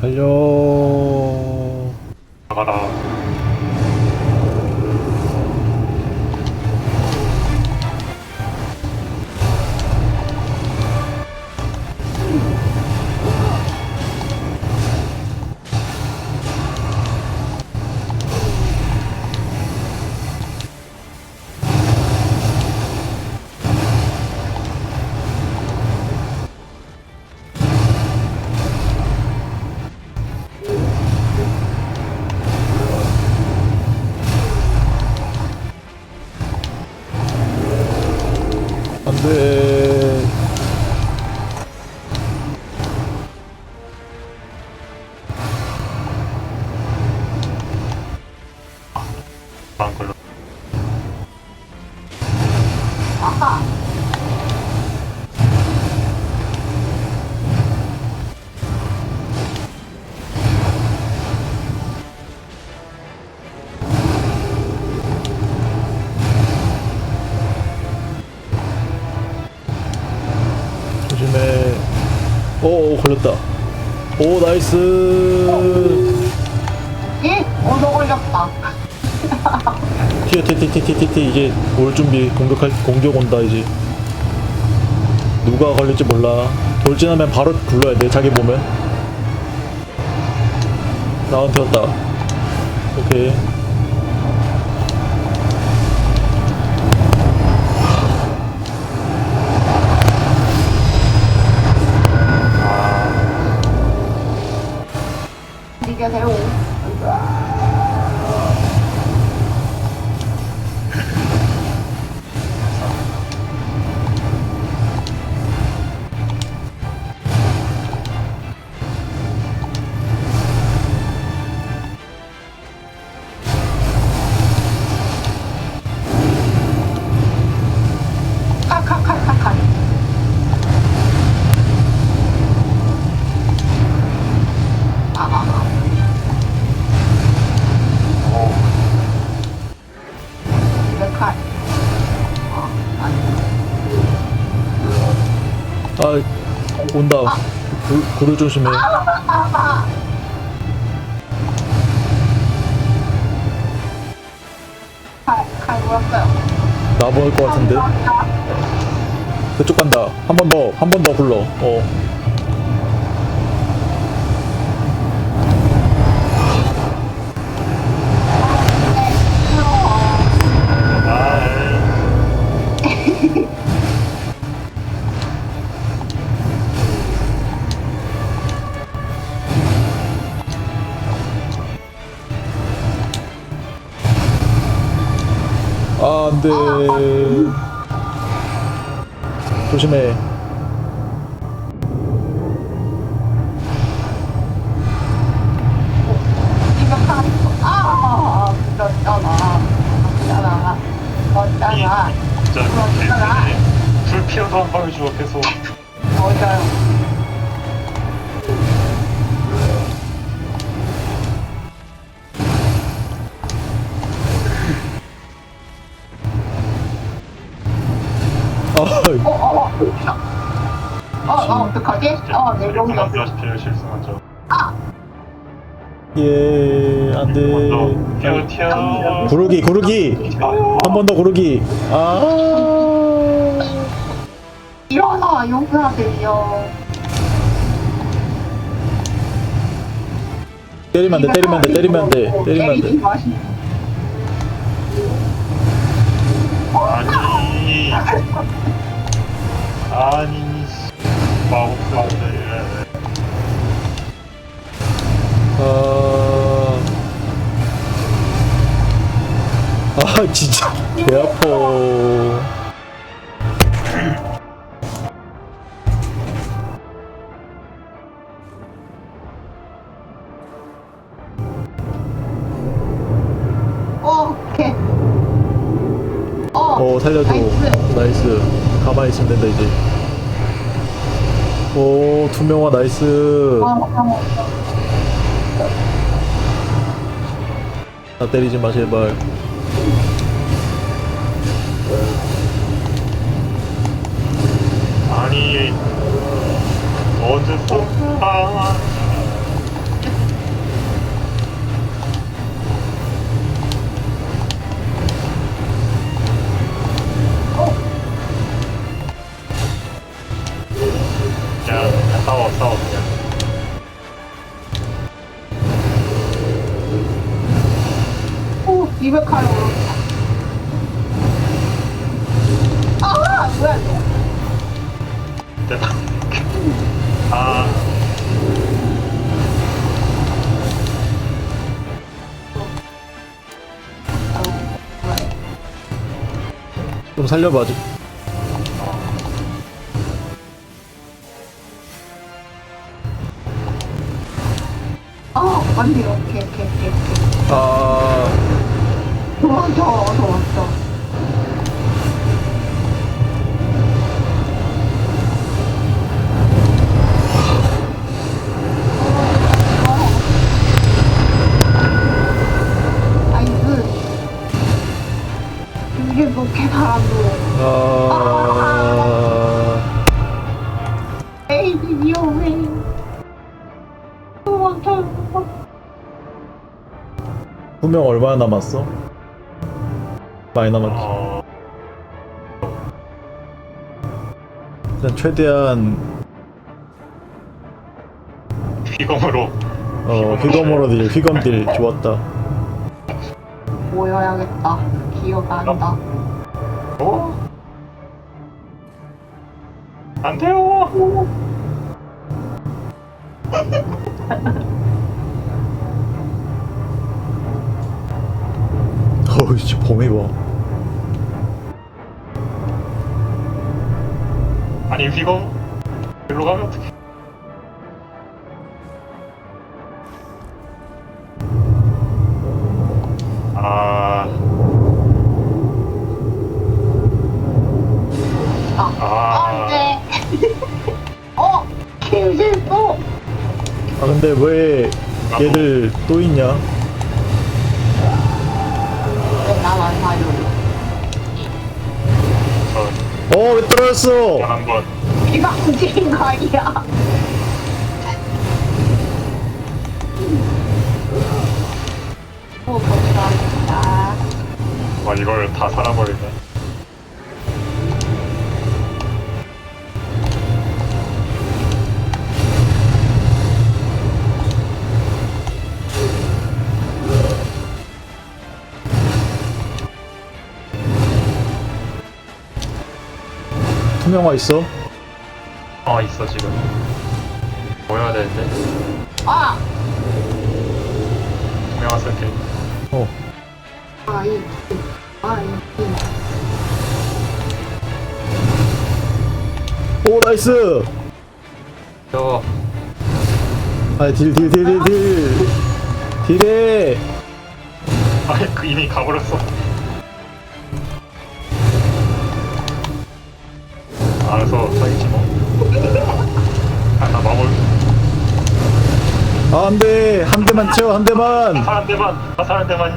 달려. 안 걸려. 조심해. 오, 오 걸렸다. 오, 나이스. 예? 얻어 걸렸다. 튀어, 튀어. 이제 올 준비. 공격할, 공격 온다, 이제. 누가 걸릴지 몰라. 돌진하면 바로 굴러야 돼, 자기 보면. 나한테 왔다. 오케이. 굴, 굴을 조심해. 나보일 것 같은데? 그쪽 간다. 한 번 더, 한 번 더 굴러. 어. 아, 안 돼. 조심해. 이거 칼. 아, 그렇잖아. 그렇잖아. 그렇잖아. 진짜 개새네. 불 피워도 한 방에 죽어 계속. 맞아 어, 어, 어. 어, 어, 어떡하지? 어, 내 용이었어. 말씀하시필 실수하죠. 예, 안 돼. 튀어 튀어. 구르기, 구르기. 한번더 구르기. 아. 일어나, 용사들이여. 때리면 안 돼, 때리면 안 돼, 때리면 안 돼, 때리면 안 돼. 마시. 아니. 아니. 마법사들. 아. 아, 진짜. 배 아파. 어, 오케이. 어, 어, 살려줘. 나이스. 가만히 있으면 된다, 이제. 오, 투명화 나이스. 나 때리지 마, 제발. 아니. 또? 아. 대박 아좀 살려봐줘. 아, 맞네. 오케이, 오케이, 오케이, 오케이. 아, 도망쳐, 도망쳐. 아이 후명 얼마나 남았어? 많이 남았지. 어, 일단 최대한 휘검으로 어 휘검으로 딜, 휘검 딜 좋았다. 모여야겠다. 기억 안 나. 어? 안 돼요 어우, 씨 범위 봐. 아니 휘검 일로 가면 어떡해 아 아, 아. 안 돼. 어, 김실수. 아 근데 왜 얘들 또 있냐? 어 왜 떨어졌어? 한 번 비가 움직인 거 아니야? 오, 감사합니다. 와 이걸 다 살아버리네 투명화 있어? 어 있어 지금 모여야 되는데 아! 투명한 쓸게 어. 아, 이, 아, 이, 오 나이스. 저 아딜 딜 딜 딜 딜. 딜해. 아니 그 이미 가버렸어 알아서 사기치 뭐 하나 마물 아 안돼 한 대만 채워 한 대만. 사람 대만 사람 대만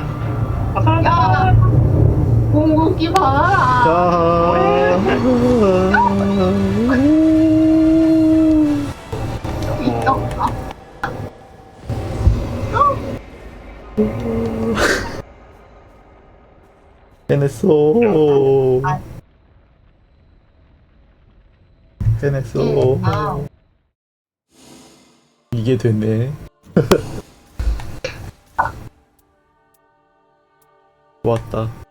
사람 야! 대만 공국기 봐라! 자. 미쳤다. 해냈어. 아. 해냈어. 아, 이게 됐네. 좋았다.